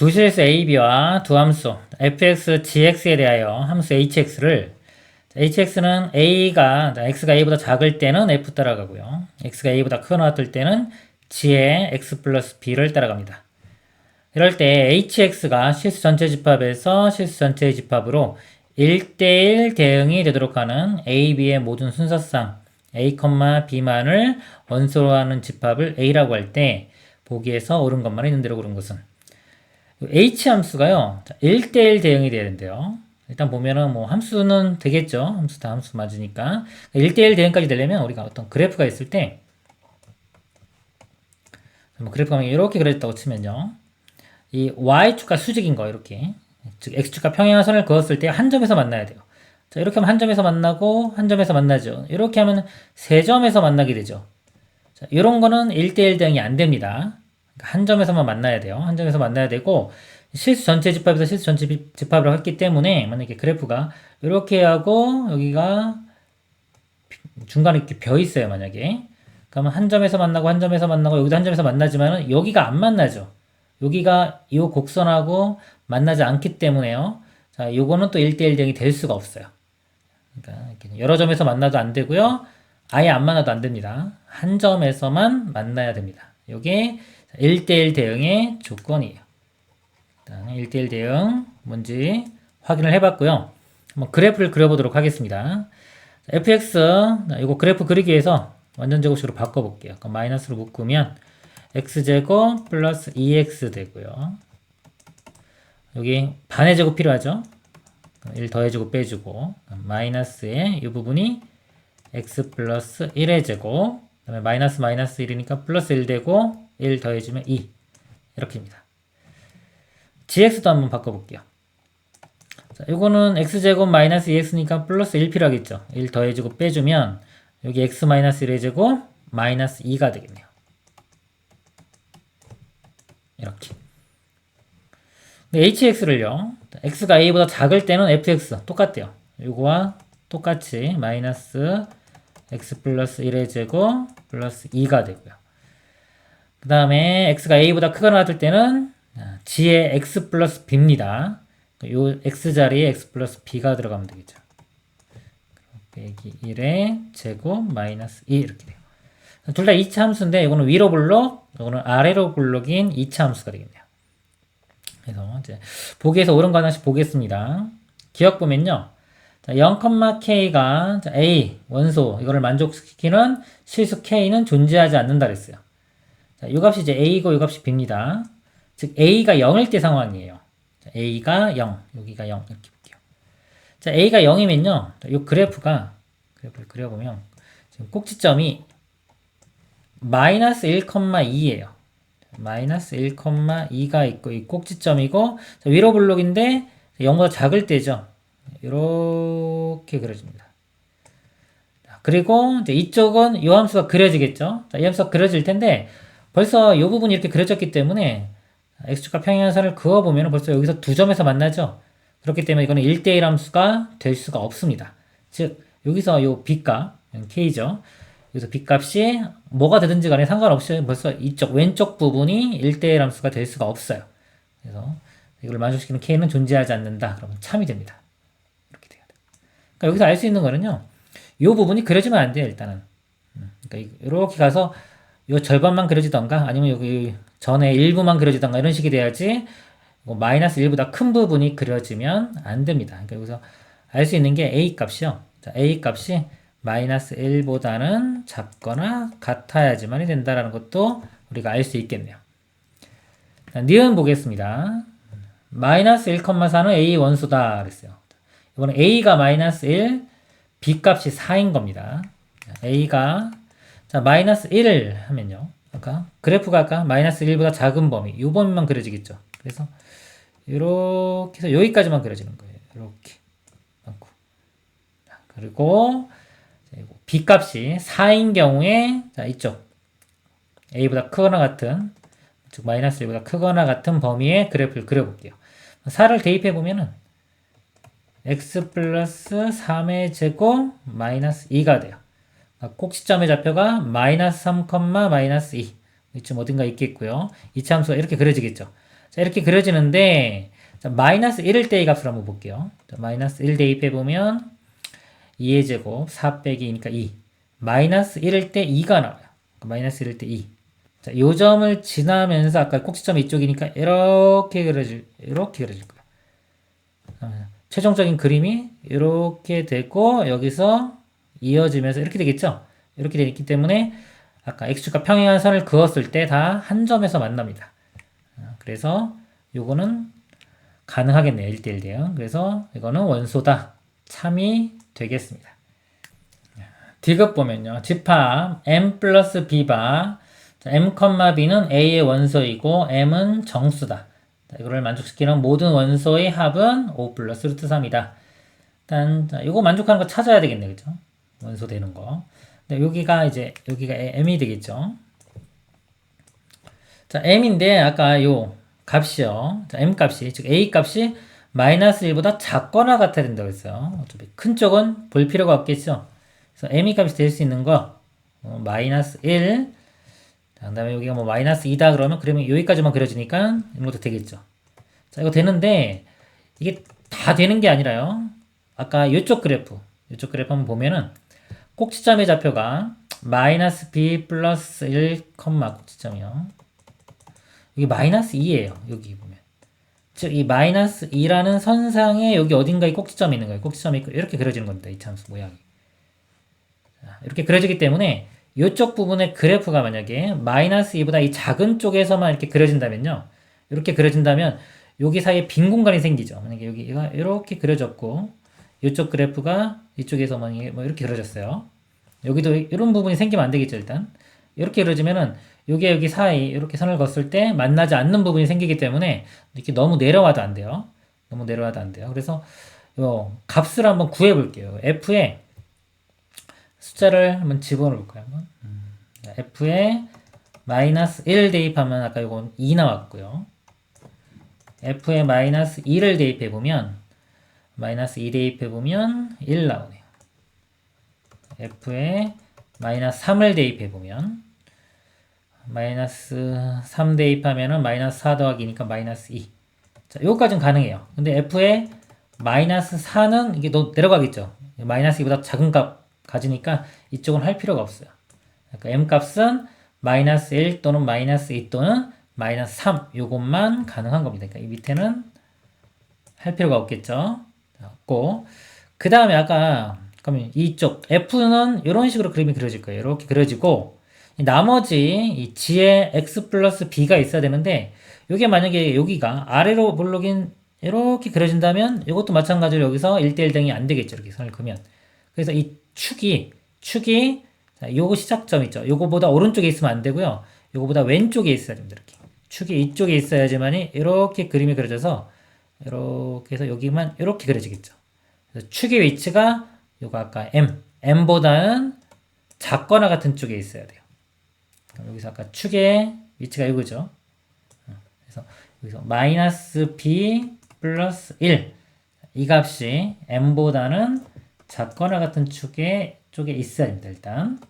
두 실수 AB와 두 함수 fx, gx에 대하여 함수 hx를 hx는 a가 x가 a보다 작을 때는 f 따라가고요. x가 a보다 크거나 같을 때는 g의 x 플러스 b를 따라갑니다. 이럴 때 hx가 실수 전체 집합에서 실수 전체의 집합으로 1대1 대응이 되도록 하는 a, b의 모든 순서상 a, b만을 원소로 하는 집합을 a라고 할 때 보기에서 옳은 것만 있는 대로 고른 것은 h 함수가요 1대1 대응이 돼야 된대요. 일단 보면은 뭐 함수는 되겠죠. 함수 다 함수 맞으니까 1대1 대응까지 되려면 우리가 어떤 그래프가 있을 때뭐 그래프가 이렇게 그려졌다고 치면요. 이 y축과 수직인 거 이렇게 즉 x축과 평행선을 그었을 때 한 점에서 만나야 돼요. 자 이렇게 하면 한 점에서 만나고 한 점에서 만나죠. 이렇게 하면 세 점에서 만나게 되죠. 자 이런 거는 1대1 대응이 안 됩니다. 한 점에서만 만나야 돼요. 한 점에서 만나야 되고 실수 전체 집합에서 실수 전체 집합을 했기 때문에 만약에 그래프가 이렇게 하고 여기가 중간에 이렇게 벼 있어요 만약에. 그러면 한 점에서 만나고 한 점에서 만나고 여기도 한 점에서 만나지만 여기가 안 만나죠. 여기가 이 곡선하고 만나지 않기 때문에요. 자 요거는 또 1대1 대응이 될 수가 없어요. 그러니까 여러 점에서 만나도 안 되고요. 아예 안 만나도 안 됩니다. 한 점에서만 만나야 됩니다. 요게 1대1 대응의 조건이에요 1대1 대응 뭔지 확인을 해봤고요. 한번 그래프를 그려보도록 하겠습니다. fx 이거 그래프 그리기 위해서 완전 제곱식으로 바꿔볼게요. 마이너스로 묶으면 x제곱 플러스 2x 되고요. 여기 반의 제곱 필요하죠? 1 더해주고 빼주고 마이너스의 이 부분이 x 플러스 1의 제곱 그 다음에 마이너스 마이너스 1이니까 플러스 1 되고 1 더해주면 2 이렇게입니다. gx도 한번 바꿔볼게요. 자, 이거는 x제곱 마이너스 2x니까 플러스 1 필요하겠죠. 1 더해주고 빼주면 여기 x 마이너스 1의 제곱 마이너스 2가 되겠네요. 이렇게. hx를요. x가 a보다 작을 때는 fx 똑같대요. 이거와 똑같이 마이너스 x 플러스 1의 제곱 플러스 2가 되고요. 그 다음에 x가 a보다 크거나 같을 때는 g의 x 플러스 b입니다. 요 x 자리에 x 플러스 b가 들어가면 되겠죠. 빼기 1의 제곱 마이너스 2 이렇게 돼요. 둘 다 2차 함수인데 이거는 위로 블록, 이거는 아래로 블록인 2차 함수가 되겠네요. 그래서 이제 보기에서 옳은 거 하나씩 보겠습니다. 기억 보면요. 자, 0,k가 a 원소 이거를 만족시키는 실수 k는 존재하지 않는다 그랬어요. 자, 이 값이 이제 a고 이 값이 b입니다. 즉 a가 0일 때 상황이에요. 자, a가 0, 여기가 0 이렇게 볼게요. 자, a가 0이면요. 이 그래프가 그래프를 그려보면 지금 꼭지점이 마이너스 1,2예요. 마이너스 1,2가 있고 이 꼭지점이고 자, 위로 블록인데 0보다 작을 때죠. 이렇게 그려집니다. 그리고 이제 이쪽은 이 함수가 그려지겠죠. 자, 이 함수가 그려질 텐데 벌써 이 부분이 이렇게 그려졌기 때문에 x축과 평행선을 그어보면 벌써 여기서 두 점에서 만나죠. 그렇기 때문에 이거는 1대1 함수가 될 수가 없습니다. 즉 여기서 요 b값, k죠. 여기서 b값이 뭐가 되든지 간에 상관없이 벌써 이쪽 왼쪽 부분이 1대1 함수가 될 수가 없어요. 그래서 이걸 만족시키는 k는 존재하지 않는다. 그러면 참이 됩니다. 이렇게 돼야 돼. 그러니까 여기서 알 수 있는 거는요. 요 부분이 그려지면 안 돼요, 일단은. 음, 그러니까 이렇게 가서 요 절반만 그려지던가 아니면 여기 전에 일부만 그려지던가 이런 식이 돼야지 뭐 마이너스 1보다 큰 부분이 그려지면 안 됩니다. 그러니까 여기서 알 수 있는 게 a 값이요. 자, a 값이 마이너스 1보다는 작거나 같아야지만이 된다라는 것도 우리가 알 수 있겠네요. 자, 니은 보겠습니다. 마이너스 1,4는 a 원소다 그랬어요. 이번에 a가 마이너스 1, b 값이 4인 겁니다. a가 자 마이너스 1을 하면요. 아까 그래프가 아까 마이너스 1보다 작은 범위 이 범위만 그려지겠죠. 그래서 이렇게 해서 여기까지만 그려지는 거예요. 이렇게 그리고 b 값이 4인 경우에 자 이쪽 a보다 크거나 같은 즉 마이너스 1보다 크거나 같은 범위의 그래프를 그려볼게요. 4를 대입해 보면은 x 플러스 3의 제곱 마이너스 2가 돼요. 꼭지점의 좌표가 마이너스 3, 마이너스 2 이쯤 어딘가 있겠고요. 이차 함수가 이렇게 그려지겠죠. 자, 이렇게 그려지는데, 자, 마이너스 1일 때의 값을 한번 볼게요. 자, 마이너스 1 대입해보면, 2의 제곱, 4 빼기 2니까 2. 마이너스 1일 때 2가 나와요. 마이너스 1일 때 2. 자, 요 점을 지나면서 아까 꼭지점이 이쪽이니까 이렇게 그려질, 이렇게 그려질 거예요. 어, 최종적인 그림이 이렇게 되고 여기서 이어지면서 이렇게 되겠죠? 이렇게 되기 때문에 아까 x축과 평행한 선을 그었을 때 다 한 점에서 만납니다. 어, 그래서 요거는 가능하겠네요. 1대1 대응. 그래서 이거는 원소다. 참이 되겠습니다. 디귿 보면요. 집합 m 플러스 b바 자, m, b는 a의 원소이고 m은 정수다. 자, 이거를 만족시키는 모든 원소의 합은 5 플러스 루트 3이다. 일단 자, 이거 만족하는 거 찾아야 되겠네, 그죠? 원소 되는 거. 근데 여기가 이제 여기가 m이 되겠죠. 자, m인데 아까 요 값이요. 자, m 값이 즉 a 값이 마이너스 1보다 작거나 같아야 된다고 했어요. 어차피 큰 쪽은 볼 필요가 없겠죠. 그래서 m이 값이 될 수 있는 거 어, 마이너스 1. 자, 그 다음에 여기가 뭐 마이너스 2다 그러면 그러면 여기까지만 그려지니까 이것도 되겠죠. 자, 이거 되는데 이게 다 되는 게 아니라요. 아까 이쪽 그래프, 이쪽 그래프 한번 보면은 꼭지점의 좌표가 마이너스 b 플러스 1, 꼭지점이요. 여기 마이너스 2예요. 여기 보면. 즉, 이 마이너스 2라는 선상에 여기 어딘가에 꼭지점이 있는 거예요. 꼭지점이 있고 이렇게 그려지는 겁니다. 이 참수 모양이. 자, 이렇게 그려지기 때문에 이쪽 부분의 그래프가 만약에 마이너스 2보다 이 작은 쪽에서만 이렇게 그려진다면요. 이렇게 그려진다면 여기 사이에 빈 공간이 생기죠. 만약에 여기가 이렇게 그려졌고 이쪽 그래프가 이쪽에서만 뭐 이렇게 그려졌어요. 여기도 이런 부분이 생기면 안 되겠죠, 일단. 이렇게 그려지면은 여기 여기 사이 이렇게 선을 걷을 때 만나지 않는 부분이 생기기 때문에 이렇게 너무 내려와도 안 돼요. 너무 내려와도 안 돼요. 그래서 요 값을 한번 구해 볼게요. f에 숫자를 한번 집어넣을까요? 한번? 음. f에 마이너스 1 대입하면 아까 이건 2 나왔고요. f에 마이너스 2를 대입해 보면 마이너스 2 대입해보면 1 나오네요. f에 마이너스 3을 대입해보면 마이너스 3 대입하면은 마이너스 4 더하기니까 마이너스 2. 자, 요까지는 가능해요. 근데 f에 마이너스 4는 이게 너 내려가겠죠. 마이너스 2보다 작은 값 가지니까 이쪽은 할 필요가 없어요. 그러니까 m 값은 마이너스 1 또는 마이너스 2 또는 마이너스 3 요것만 가능한 겁니다. 그러니까 이 밑에는 할 필요가 없겠죠. 없고 그 다음에 아까 그러면 이쪽 f는 이런 식으로 그림이 그려질 거예요. 이렇게 그려지고 나머지 이 g에 x 플러스 b가 있어야 되는데 이게 만약에 여기가 아래로 볼록인 이렇게 그려진다면 이것도 마찬가지로 여기서 1대1 등이 안 되겠죠. 이렇게 선을 그면. 그래서 이 축이 축이 자, 요거 시작점 있죠. 요거보다 오른쪽에 있으면 안 되고요. 요거보다 왼쪽에 있어야 됩니다. 이렇게. 축이 이쪽에 있어야지만이 이렇게 그림이 그려져서 이렇게 해서 여기만 이렇게 그려지겠죠. 축의 위치가 요거 아까 m, m보다는 작거나 같은 쪽에 있어야 돼요. 여기서 아까 축의 위치가 이거죠. 그래서 여기서 마이너스 b 플러스 1. 이 값이 m보다는 작거나 같은 축에 쪽에 있어야 됩니다. 일단.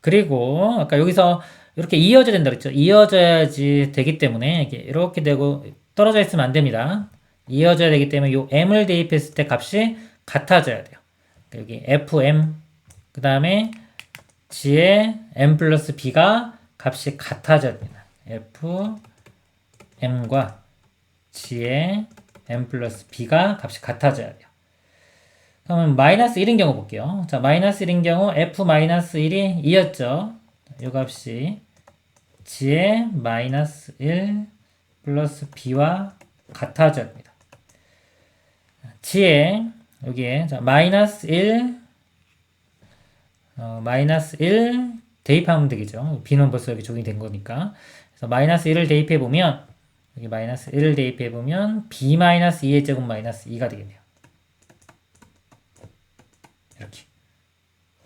그리고 아까 여기서 이렇게 이어져야 된다 그랬죠. 이어져야지 되기 때문에 이렇게 되고 떨어져 있으면 안 됩니다. 이어져야 되기 때문에 이 m을 대입했을 때 값이 같아져야 돼요. 여기 fm 그 다음에 g의 m 플러스 b가 값이 같아져야 됩니다. fm과 g의 m 플러스 b가 값이 같아져야 돼요. 그러면 마이너스 1인 경우 볼게요. 자, 마이너스 1인 경우 f 마이너스 1이 2였죠. 이 값이 g의 마이너스 1 플러스 b와 같아져야 합니다. g의 여기에 자, 마이너스 1 어, 마이너스 1 대입하면 되겠죠. b는 벌써 여기 적용이 된 거니까. 그래서 마이너스 1을 대입해 보면 여기 마이너스 1을 대입해 보면 b 마이너스 2의 제곱 마이너스 2가 되겠네요. 이렇게.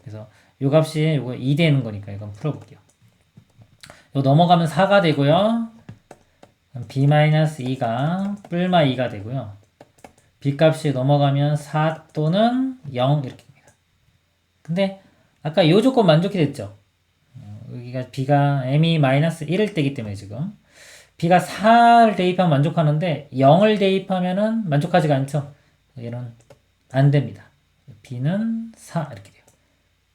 그래서 요 값이 요거 2 되는 거니까 이건 풀어볼게요. 요 넘어가면 4가 되고요. B 마이너스 2가 뿔마 2가 되고요. b 값이 넘어가면 4 또는 0 이렇게 됩니다. 근데 아까 이 조건 만족이 됐죠. 어, 여기가 b가 m이 마이너스 1일 때기 때문에 지금 b가 4를 대입하면 만족하는데 0을 대입하면은 만족하지가 않죠. 얘는 안 됩니다. b는 4 이렇게 돼요.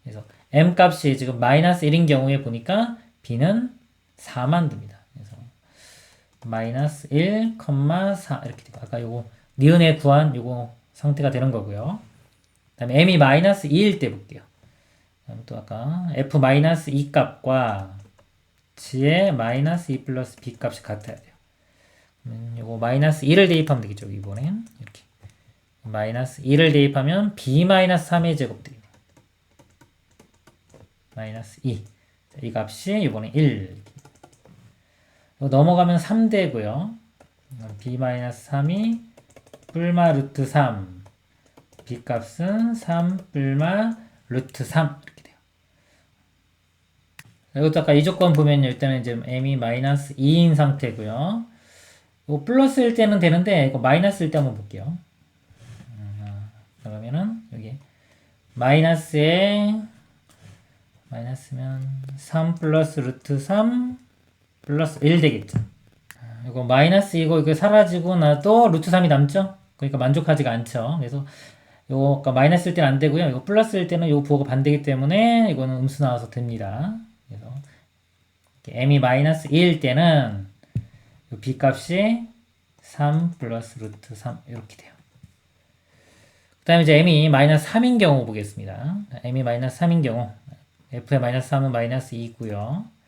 그래서 m 값이 지금 마이너스 1인 경우에 보니까 b는 4만 됩니다. 마이너스 1, 4 이렇게 되고 아까 요거 니은에 구한 요거 상태가 되는 거고요. 그다음에 m이 마이너스 2일 때 볼게요. 그럼 또 아까 f 마이너스 2 값과 g의 마이너스 2 플러스 b 값이 같아야 돼요. 음, 요거 마이너스 2를 대입하면 되겠죠. 이번엔 이렇게 마이너스 2를 대입하면 b 마이너스 3의 제곱 되겠네요. 마이너스 2. 자, 이 값이 이번에 1. 이거 넘어가면 3 되고요. b 마이너스 3이 뿔마 루트 3. b 값은 3 뿔마 루트 3 이렇게 돼요. 이것도 아까 이 조건 보면 일단은 이제 m이 마이너스 2인 상태고요. 이거 플러스일 때는 되는데 이거 마이너스일 때 한번 볼게요. 음, 그러면은 여기 마이너스에 마이너스면 3 플러스 루트 3 플러스 1 되겠죠. 아, 이거 마이너스 이거 이거 사라지고 나도 루트 3이 남죠. 그러니까 만족하지가 않죠. 그래서 요거 아까 마이너스일 때는 안 되고요. 이거 플러스일 때는 요 부호가 반대기 때문에 이거는 음수 나와서 됩니다. 그래서 m이 마이너스 2일 때는 요 b 값이 3 플러스 루트 3 이렇게 돼요. 그 다음에 이제 m이 마이너스 3인 경우 보겠습니다. m이 마이너스 3인 경우 f의 마이너스 3은 마이너스 2고요.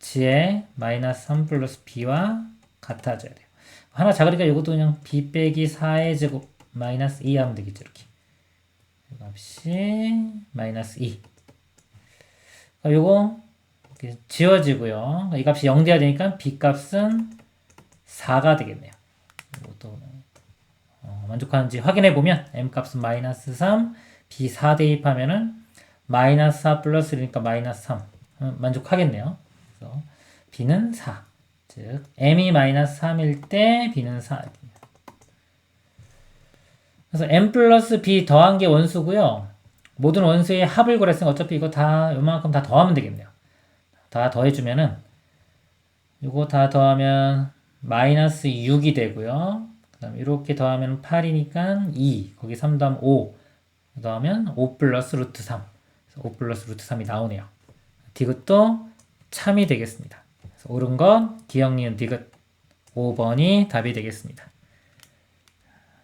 G의 마이너스 3 플러스 b와 같아져야 돼요. 하나 작으니까 이것도 그냥 b 빼기 4의 제곱 마이너스 2 하면 되겠죠. 이렇게. 이 값이 마이너스 2. 그러니까 요거 지워지고요. 이 값이 0 돼야 되니까 b 값은 4가 되겠네요. 이것도 어, 만족하는지 확인해 보면 m 값은 마이너스 3, b 4 대입하면은 마이너스 4 플러스 1이니까 마이너스 3 어, 만족하겠네요. 그래서 b는 4. 즉 m이 마이너스 3일 때 b는 4. 그래서 m 플러스 b 더한 게 원수고요. 모든 원수의 합을 구했으니까 어차피 이거 다 요만큼 다 더하면 되겠네요. 다 더해주면은 이거 다 더하면 마이너스 6이 되고요. 그 다음에 이렇게 더하면 8이니까 2 거기 3 더하면 5 더하면 5 플러스 루트 3 5 플러스 루트 3이 나오네요. 디귿도 참이 되겠습니다. 옳은 건 기억 니은 디귿 5번이 답이 되겠습니다.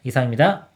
이상입니다.